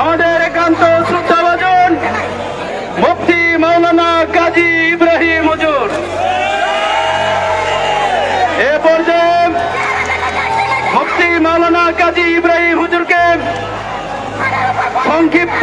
আমাদের একান্ত শ্রদ্ধাভাজন মুফতি মৌলানা কাজী ইব্রাহিম হজুর। এ পর্যায়ে মুফতি মৌলানা কাজী ইব্রাহিম হুজুরকে সংক্ষিপ্ত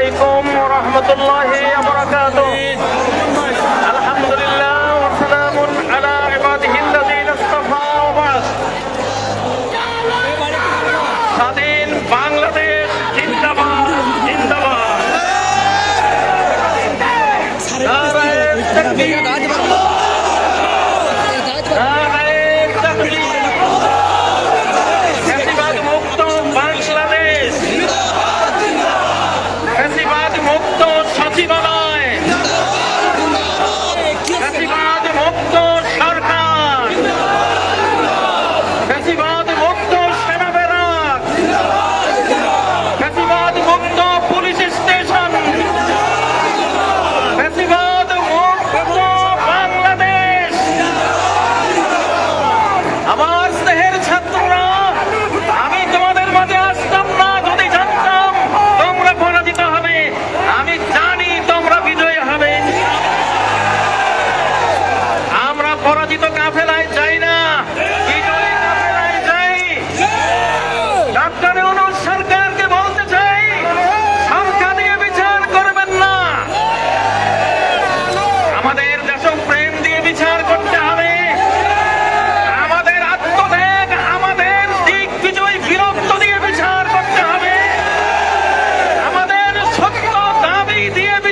আলাইকুম রহমতুল্লাহ আবরাকাত আলহামদুলিল্লাহ والسلام على عباده الذين اصطفى وبعد স্বাধীন বাংলাদেশ জিন্দাবাদ জিন্দাবাদ। নারায়ণ Yeah.